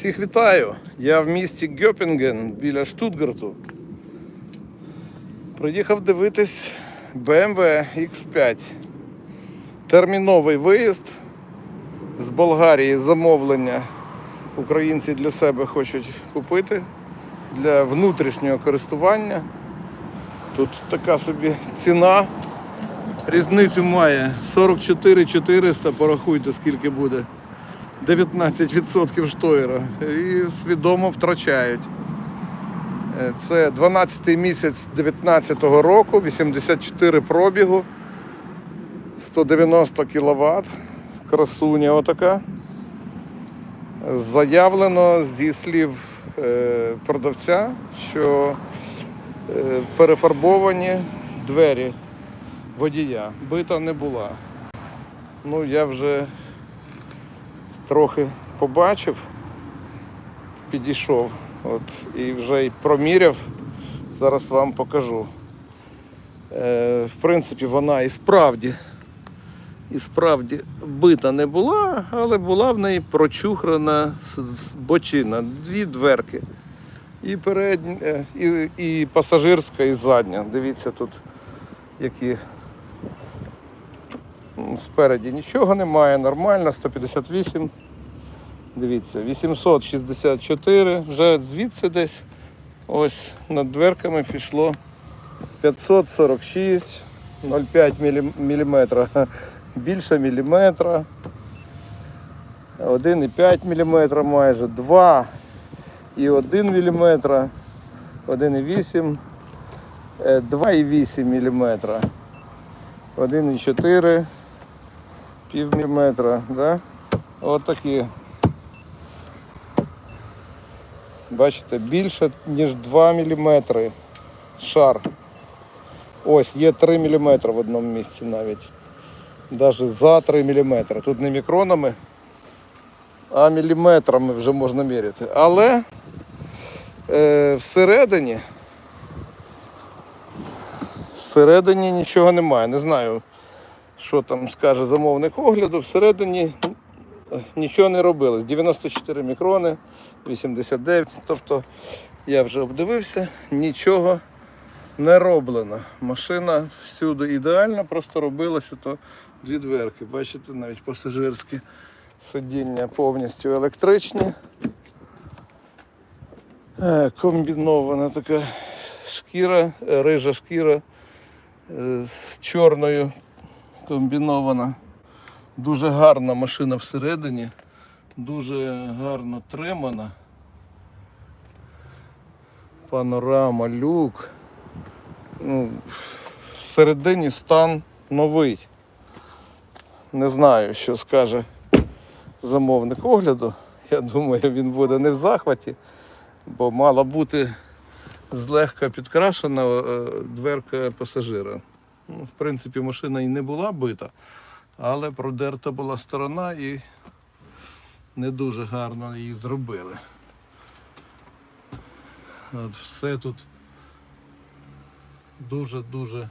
Всіх вітаю! Я в місті Гьопінген біля Штутгарту. Приїхав дивитись BMW X5. Терміновий виїзд з Болгарії замовлення. Українці для себе хочуть купити для внутрішнього користування. Тут така собі ціна. Різницю має 44 400, порахуйте скільки буде. 19% штойра і свідомо втрачають. Е, Це 12 місяць 19-го року, 84 пробігу, 190 кВт, красуня отака. Заявлено зі слів е, продавця, що е, перефарбовані двері водія. Бита не була. Ну, я вже трохи побачив, підійшов от, і вже й проміряв. Зараз вам покажу. Е, в принципі, вона і справді, і справді бита не була, але була в неї прочухрана бочина, дві дверки. І передня, е, і, і пасажирська, і задня. Дивіться тут, які Спереді нічого немає, нормально, 158. Дивіться, 864, вже звідси десь ось над дверками пішло 546, 0,5 мм. Більше міліметра. 1,5 мм майже, 2 і 1 мм, 1,8, е, 2,8 мм, 1,4 пів міліметра, да? От такі. Бачите, більше, ніж 2 мм шар. Ось, є 3 мм в одному місці навіть. Навіть за 3 мм. Тут не мікронами, а міліметрами вже можна міряти. Але е, всередині всередині нічого немає. Не знаю, що там скаже замовник огляду. Всередині е, нічого не робилось. 94 мікрони, 89. Тобто я вже обдивився, нічого не роблено. Машина всюди ідеальна, просто робилось ото дві дверки. Бачите, навіть пасажирські сидіння повністю електричні. Е, Комбінована така шкіра, е, рижа шкіра е, з чорною комбінована. Дуже гарна машина всередині, дуже гарно тримана. Панорама, люк. Ну, всередині стан новий. Не знаю, що скаже замовник огляду. Я думаю, він буде не в захваті, бо мала бути злегка підкрашена е, дверка пасажира. Ну, в принципі, машина і не була бита, але продерта була сторона і не дуже гарно її зробили. От все тут дуже-дуже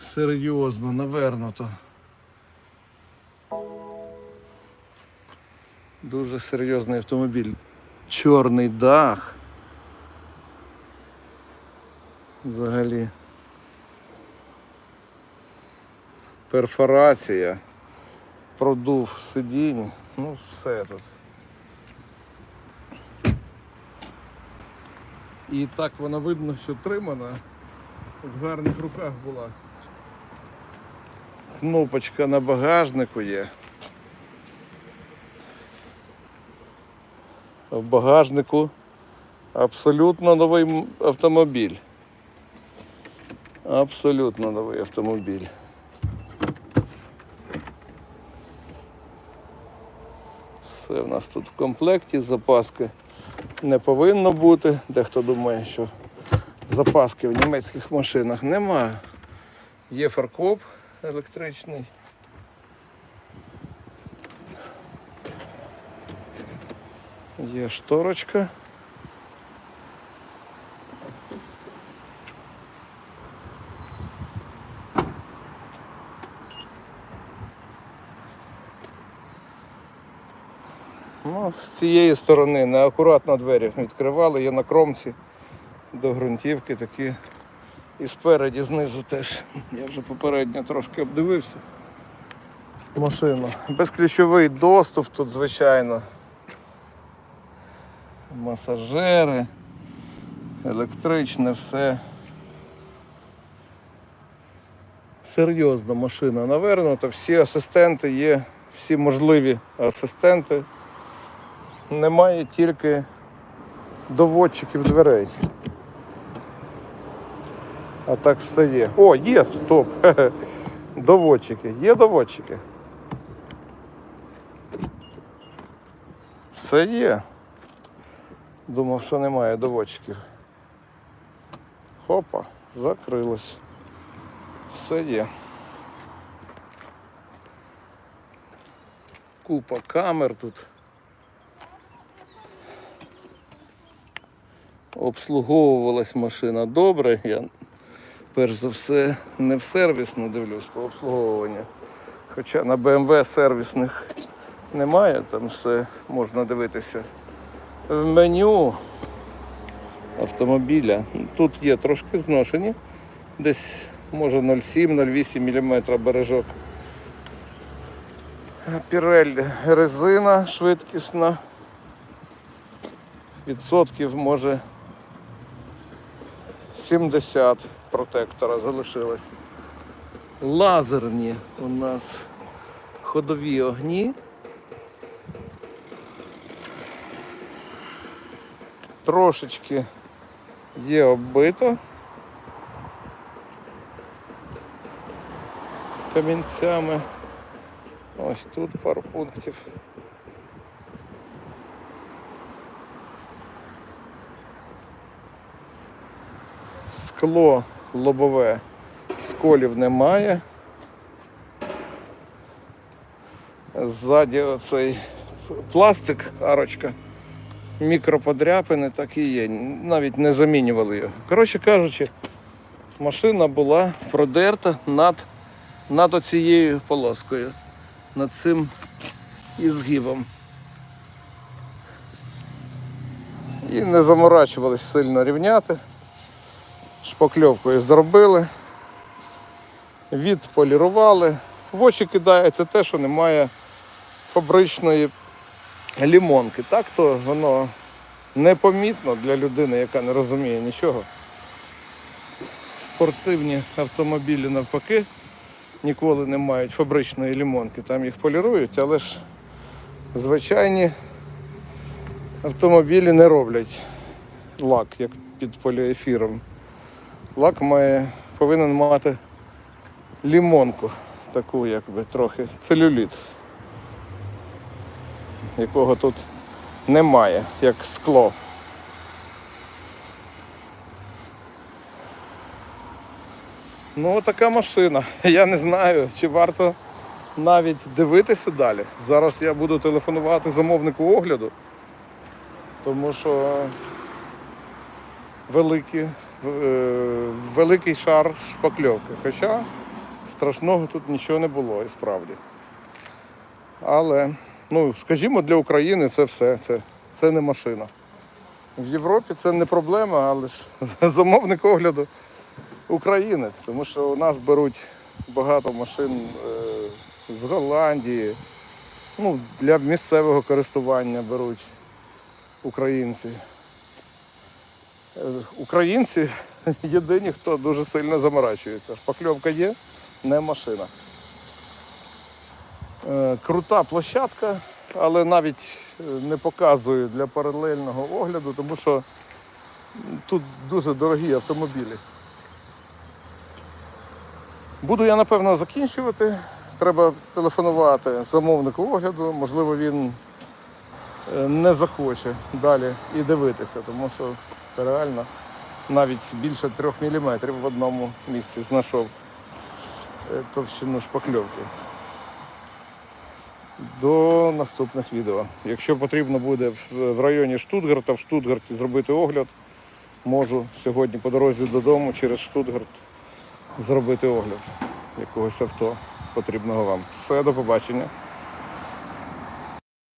серйозно навернуто. Дуже серйозний автомобіль. Чорний дах. Взагалі. Перфорація, продув сидінь, ну все тут. І так вона видно, що тримана, в гарних руках була. Кнопочка на багажнику є. В багажнику абсолютно новий автомобіль. Абсолютно новий автомобіль. Все в нас тут в комплекті, запаски не повинно бути. Дехто думає, що запаски в німецьких машинах немає. Є фаркоп електричний. Є шторочка. Ну, з цієї сторони неакуратно двері відкривали, є на кромці до ґрунтівки такі. І спереді, знизу теж. Я вже попередньо трошки обдивився. Машину. Безключовий доступ тут, звичайно. Масажери, електричне все. Серйозна машина навернута, всі асистенти є, всі можливі асистенти. Немає тільки доводчиків дверей. А так все є. О, є, стоп. Доводчики. Є доводчики. Все є. Думав, що немає доводчиків. Хопа, закрилось. Все є. Купа камер тут. Обслуговувалась машина добре. Я перш за все не в сервісну дивлюсь по обслуговуванню. Хоча на BMW сервісних немає, там все можна дивитися. В меню автомобіля. Тут є трошки зношені. Десь може 0,7-0,8 мм бережок. Пірель резина швидкісна. Відсотків може 70 протектора залишилось. Лазерні у нас ходові огні. Трошечки є оббито камінцями. Ось тут пару пунктів. Скло лобове, сколів немає. Ззаді оцей пластик, арочка, мікроподряпини так і є. Навіть не замінювали його. Коротше кажучи, машина була продерта над, над оцією полоскою, над цим ізгибом. І не заморачувались сильно рівняти. Шпакльовкою зробили, відполірували. В очі кидається те, що немає фабричної лімонки. Так то воно непомітно для людини, яка не розуміє нічого. Спортивні автомобілі навпаки ніколи не мають фабричної лімонки. Там їх полірують, але ж звичайні автомобілі не роблять лак, як під поліефіром. Лак має, повинен мати лімонку, таку якби трохи целюліт, якого тут немає, як скло. Ну, така машина. Я не знаю, чи варто навіть дивитися далі. Зараз я буду телефонувати замовнику огляду, тому що великі, е, великий шар шпакльовки. Хоча страшного тут нічого не було і справді. Але, ну, скажімо, для України це все, це, це не машина. В Європі це не проблема, але ж замовник огляду українець, тому що у нас беруть багато машин е, з Голландії. Ну, для місцевого користування беруть українці. Е, Українці єдині, хто дуже сильно заморачується. Шпакльовка є, не машина. Е, Крута площадка, але навіть е, не показую для паралельного огляду, тому що тут дуже дорогі автомобілі. Буду я напевно закінчувати. Треба телефонувати замовнику огляду, можливо, він не захоче далі і дивитися, тому що реально навіть більше трьох міліметрів в одному місці знайшов е, товщину шпакльовки. До наступних відео. Якщо потрібно буде в- в районі Штутгарта, в Штутгарті зробити огляд, можу сьогодні по дорозі додому через Штутгарт зробити огляд якогось авто потрібного вам. Все, до побачення.